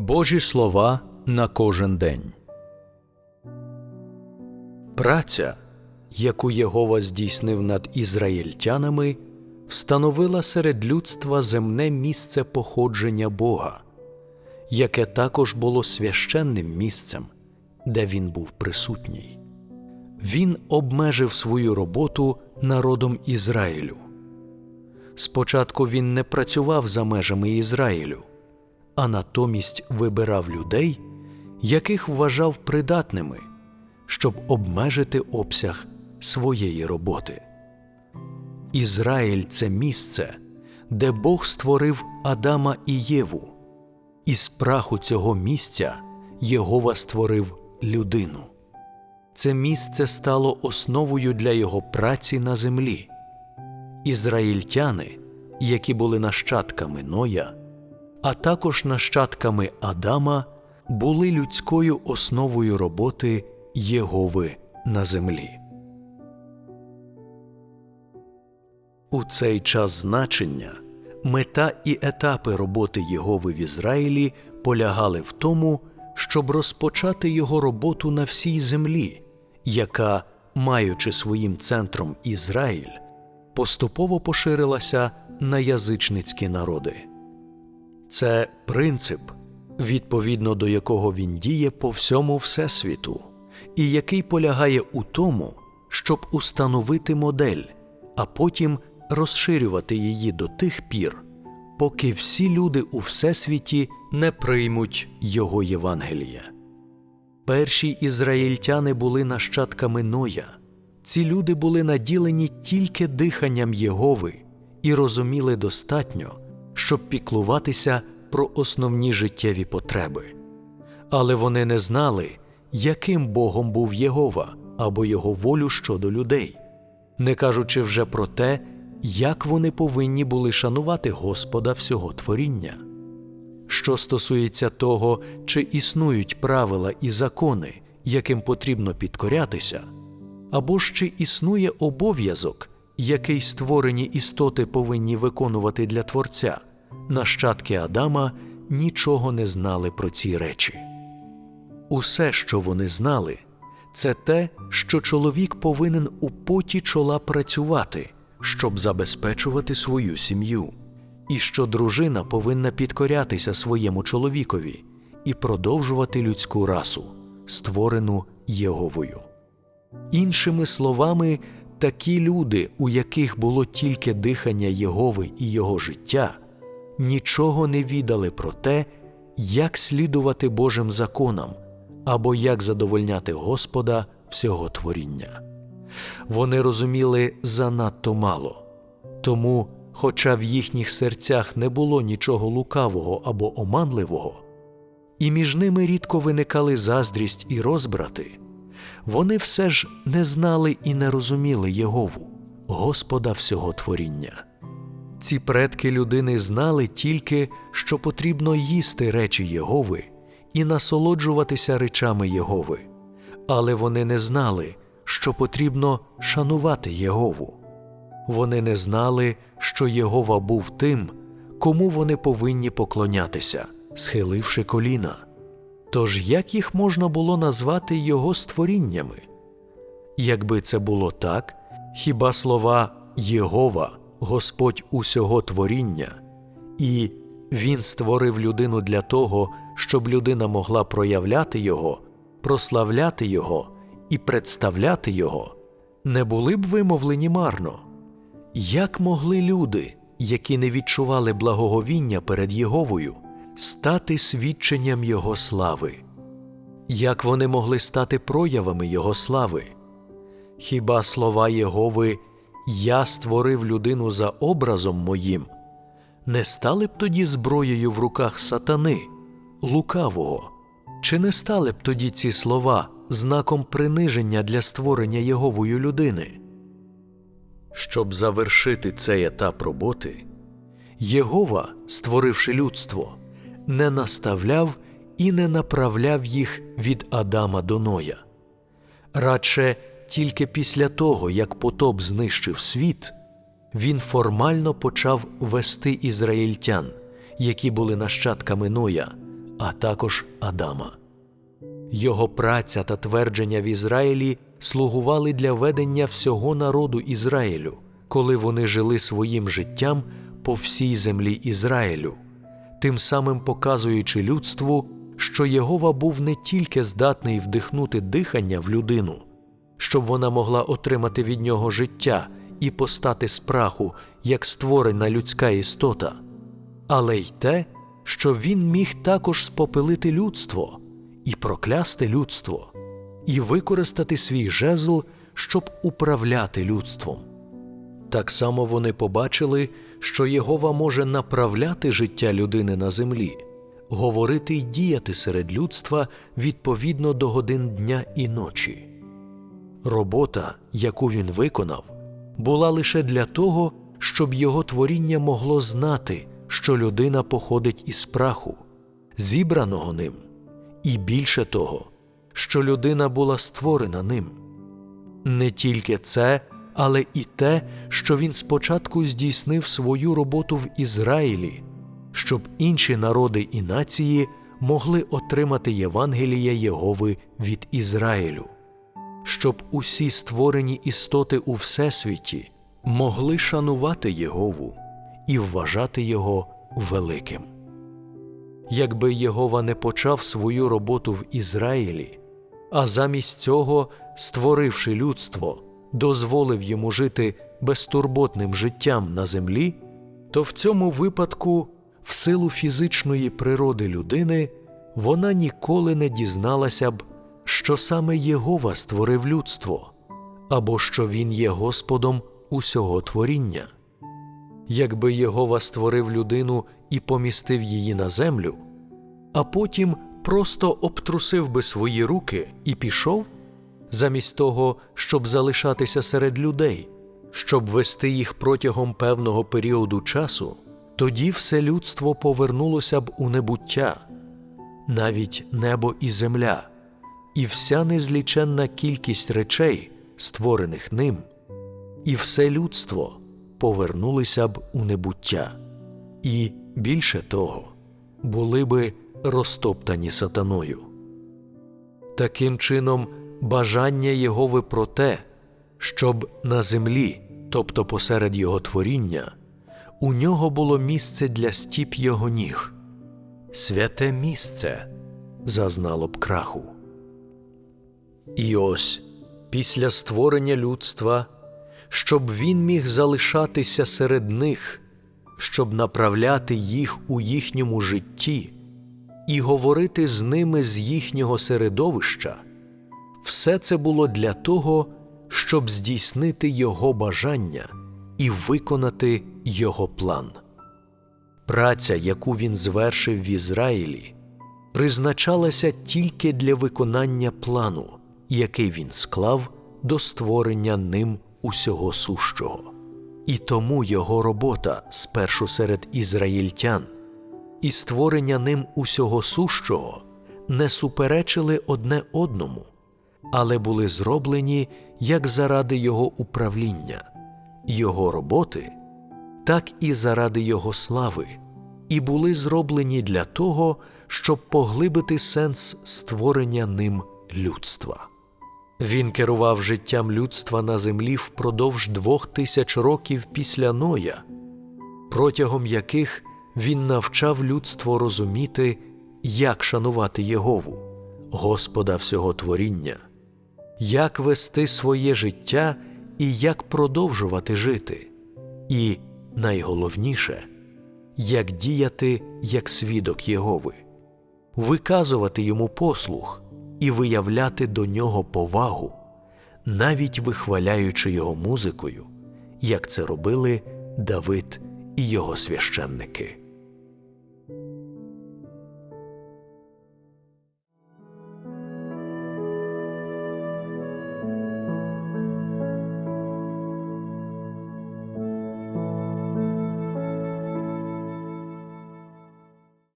Божі слова на кожен день. Праця, яку Єгова здійснив над ізраїльтянами, встановила серед людства земне місце походження Бога, яке також було священним місцем, де він був присутній. Він обмежив свою роботу народом Ізраїлю. Спочатку він не працював за межами Ізраїлю, а натомість вибирав людей, яких вважав придатними, щоб обмежити обсяг своєї роботи. Ізраїль це місце, де Бог створив Адама і Єву, і з праху цього місця Єгова створив людину. Це місце стало основою для його праці на землі. Ізраїльтяни, які були нащадками Ноя, а також нащадками Адама, були людською основою роботи Єгови на землі. У цей час значення мета і етапи роботи Єгови в Ізраїлі полягали в тому, щоб розпочати його роботу на всій землі, яка, маючи своїм центром Ізраїль, поступово поширилася на язичницькі народи. Це принцип, відповідно до якого він діє по всьому Всесвіту, і який полягає у тому, щоб установити модель, а потім розширювати її до тих пір, поки всі люди у Всесвіті не приймуть Його Євангелія. Перші ізраїльтяни були нащадками Ноя. Ці люди були наділені тільки диханням Єгови і розуміли достатньо, щоб піклуватися про основні життєві потреби. Але вони не знали, яким Богом був Єгова або його волю щодо людей, не кажучи вже про те, як вони повинні були шанувати Господа всього творіння. Що стосується того, чи існують правила і закони, яким потрібно підкорятися, або ж чи існує обов'язок, який створені істоти повинні виконувати для Творця, нащадки Адама нічого не знали про ці речі. Усе, що вони знали, це те, що чоловік повинен у поті чола працювати, щоб забезпечувати свою сім'ю, і що дружина повинна підкорятися своєму чоловікові і продовжувати людську расу, створену Єговою. Іншими словами, такі люди, у яких було тільки дихання Єгови і його життя, нічого не відали про те, як слідувати Божим законам або як задовольняти Господа всього творіння. Вони розуміли занадто мало, тому, хоча в їхніх серцях не було нічого лукавого або оманливого, і між ними рідко виникали заздрість і розбрати, вони все ж не знали і не розуміли Єгову, Господа всього творіння. Ці предки людини знали тільки, що потрібно їсти речі Єгови і насолоджуватися речами Єгови, але вони не знали, що потрібно шанувати Єгову. Вони не знали, що Єгова був тим, кому вони повинні поклонятися, схиливши коліна. Тож як їх можна було назвати його створіннями? Якби це було так, хіба слова Єгова, Господь усього творіння, і Він створив людину для того, щоб людина могла проявляти Його, прославляти Його і представляти Його, не були б вимовлені марно? Як могли люди, які не відчували благоговіння перед Єговою, стати свідченням Його слави? Як вони могли стати проявами Його слави? Хіба слова Єгови Я створив людину за образом моїм, не стали б тоді зброєю в руках сатани, лукавого? Чи не стали б тоді ці слова знаком приниження для створення Єговою людини? Щоб завершити цей етап роботи, Єгова, створивши людство, не наставляв і не направляв їх від Адама до Ноя. Радше тільки після того, як потоп знищив світ, він формально почав вести ізраїльтян, які були нащадками Ноя, а також Адама. Його праця та твердження в Ізраїлі слугували для ведення всього народу Ізраїлю, коли вони жили своїм життям по всій землі Ізраїлю, тим самим показуючи людству, що Єгова був не тільки здатний вдихнути дихання в людину, щоб вона могла отримати від нього життя і постати з праху, як створена людська істота, але й те, що він міг також спопилити людство і проклясти людство, і використати свій жезл, щоб управляти людством. Так само вони побачили, що Єгова може направляти життя людини на землі, говорити й діяти серед людства відповідно до годин дня і ночі. Робота, яку він виконав, була лише для того, щоб його творіння могло знати, що людина походить із праху, зібраного ним, і більше того, що людина була створена ним. Не тільки це, але і те, що він спочатку здійснив свою роботу в Ізраїлі, щоб інші народи і нації могли отримати Євангелія Єгови від Ізраїлю, щоб усі створені істоти у Всесвіті могли шанувати Єгову і вважати Його великим. Якби Єгова не почав свою роботу в Ізраїлі, а замість цього, створивши людство, дозволив йому жити безтурботним життям на землі, то в цьому випадку, в силу фізичної природи людини, вона ніколи не дізналася б, що саме Єгова створив людство, або що Він є Господом усього творіння. Якби Єгова створив людину і помістив її на землю, а потім просто обтрусив би свої руки і пішов, замість того, щоб залишатися серед людей, щоб вести їх протягом певного періоду часу, тоді все людство повернулося б у небуття, навіть небо і земля, і вся незліченна кількість речей, створених ним, і все людство повернулися б у небуття, і більше того, були би розтоптані сатаною. Таким чином, бажання Єгови про те, щоб на землі, тобто посеред його творіння, у нього було місце для стіп його ніг, святе місце зазнало б краху. І ось після створення людства, щоб він міг залишатися серед них, щоб направляти їх у їхньому житті і говорити з ними з їхнього середовища, все це було для того, щоб здійснити його бажання і виконати його план. Праця, яку він звершив в Ізраїлі, призначалася тільки для виконання плану, який він склав до створення ним усього сущого. І тому його робота спершу серед ізраїльтян і створення ним усього сущого не суперечили одне одному, але були зроблені як заради його управління, його роботи, так і заради його слави, і були зроблені для того, щоб поглибити сенс створення ним людства. Він керував життям людства на землі впродовж двох тисяч років після Ноя, протягом яких він навчав людство розуміти, як шанувати Єгову, Господа всього творіння, як вести своє життя і як продовжувати жити, і, найголовніше, як діяти як свідок Єгови, виказувати йому послух і виявляти до нього повагу, навіть вихваляючи його музикою, як це робили Давид і його священники.